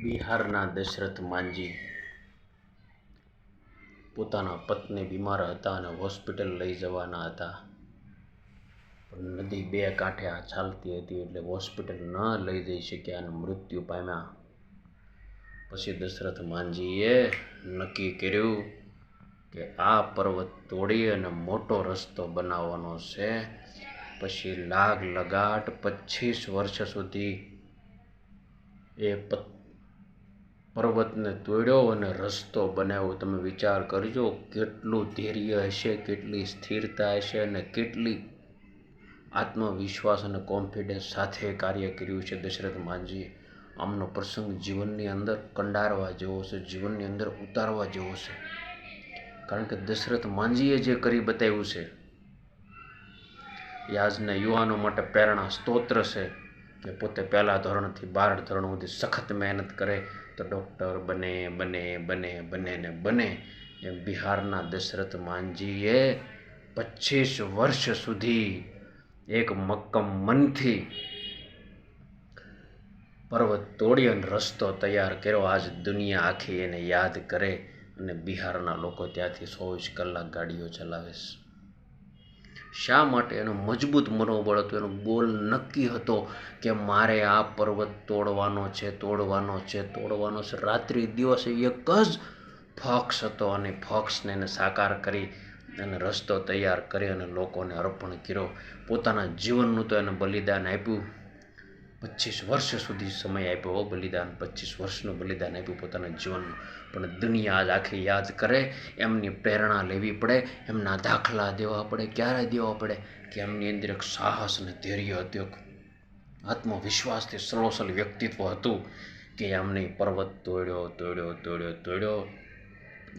બિહારના દશરથ માંઝી પોતાના પત્ની બીમાર હતા અને હોસ્પિટલ લઈ જવાના હતા. પણ નદી બે કાંઠે આ ચાલતી હતી એટલે હોસ્પિટલ ન લઈ જઈ શક્યા અને મૃત્યુ પામ્યા. પછી દશરથ માંઝીએ નક્કી કર્યું કે આ પર્વત તોડી અને મોટો રસ્તો બનાવવાનો છે. પછી લાગ લગાટ પચીસ વર્ષ સુધી એ પ- પર્વતને તોડ્યો અને રસ્તો બનાવ્યો. તમે વિચાર કરજો કેટલું ધૈર્ય હશે, કેટલી સ્થિરતા હશે અને કેટલી આત્મવિશ્વાસ અને કોન્ફિડન્સ સાથે કાર્ય કર્યું છે. દશરથ માંઝીએ આમનો પ્રસંગ જીવનની અંદર કંડારવા જેવો છે, જીવનની અંદર ઉતારવા જેવો છે. કારણ કે દશરથ માંજીએ જે કરી બતાવ્યું છે, એ આજના યુવાનો માટે પ્રેરણા સ્તોત્ર છે. કે પોતે પહેલા ધોરણથી બાર ધોરણ સુધી સખત મહેનત કરે તો ડૉક્ટર બને બને બને બને ને બને એમ બિહારના દશરથ માનજીએ પચીસ વર્ષ સુધી એક મક્કમ મનથી પર્વત તોડી અને રસ્તો તૈયાર કર્યો. આજ દુનિયા આખી એને યાદ કરે અને બિહારના લોકો ત્યાંથી ચોવીસ કલાક ગાડીઓ ચલાવે છે. શા માટે એનો મજબૂત મનોબળ હતું? એનો ગોલ નક્કી હતો કે મારે આ પર્વત તોડવાનો છે તોડવાનો છે તોડવાનો છે. રાત્રિ દિવસે એક જ ફોક્સ હતો અને ફોક્સને એને સાકાર કરી અને રસ્તો તૈયાર કરી અને લોકોને અર્પણ કર્યો. પોતાના જીવનનું તો એને બલિદાન આપ્યું. પચીસ વર્ષ સુધી સમય આપ્યો બલિદાન, પચીસ વર્ષનું બલિદાન આપ્યું પોતાના જીવનનું પણ દુનિયા આજ આખી યાદ કરે, એમની પ્રેરણા લેવી પડે, એમના દાખલા દેવા પડે, ક્યારે દેવા પડે, કે એમની અંદર એક સાહસ અને ધૈર્ય હતું આત્મવિશ્વાસથી સલોસલ વ્યક્તિત્વ હતું, કે એમને પર્વત તોડ્યો તોડ્યો તોડ્યો તોડ્યો.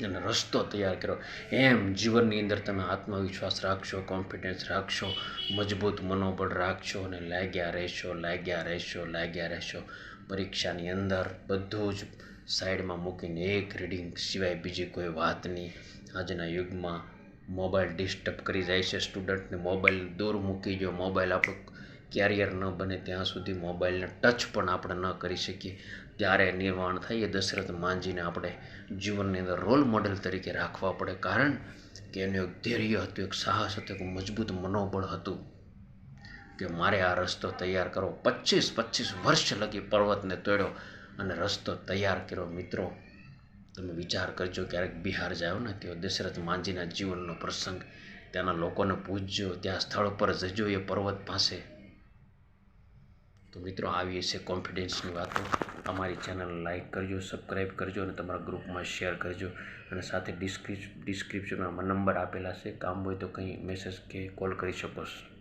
અને રસ્તો તૈયાર કર્યો. એમ જીવનની અંદર તમે આત્મવિશ્વાસ રાખશો કોન્ફિડન્સ રાખશો, મજબૂત મનોબળ રાખશો અને લાગ્યા રહેશો લાગ્યા રહેશો લાગ્યા રહેશો. પરીક્ષાની અંદર બધું જ સાઈડમાં મૂકીને એક રીડિંગ સિવાય બીજી કોઈ વાત નહીં. આજના યુગમાં મોબાઈલ ડિસ્ટર્બ કરી જાય છે સ્ટુડન્ટને મોબાઈલ દૂર મૂકી જો મોબાઈલ આપણો કેરિયર ન બને ત્યાં સુધી મોબાઈલને ટચ પણ આપણે ન કરી શકીએ. ત્યારે નિર્માણ થાય એ દશરથ માંજીને આપણે જીવનની અંદર રોલ મોડેલ તરીકે રાખવા પડે. કારણ કે એનું એક ધૈર્ય હતું, એક સાહસ હતું, એક મજબૂત મનોબળ હતું કે મારે આ રસ્તો તૈયાર કરવો. પચીસ પચીસ વર્ષ લગી પર્વતને તોડ્યો અને રસ્તો તૈયાર કર્યો. મિત્રો, તમે વિચાર કરજો ક્યારેક બિહાર જાઓ ને તેઓ દશરથ માંજીના જીવનનો પ્રસંગ, ત્યાંના લોકોને પૂછજો ત્યાં સ્થળ પર જજો એ પર્વત પાસે. તો મિત્રો, આવી હશે કોન્ફિડન્સની વાતો. અમારી ચેનલ લાઇક કરજો સબસ્ક્રાઈબ કરજો અને તમારા ગ્રુપમાં શેર કરજો. અને સાથે ડિસ્ક્રિપ ડિસ્ક્રિપ્શનમાં નંબર આપેલા છે. કામ હોય તો કંઈ મેસેજ કે કોલ કરી શકો છો.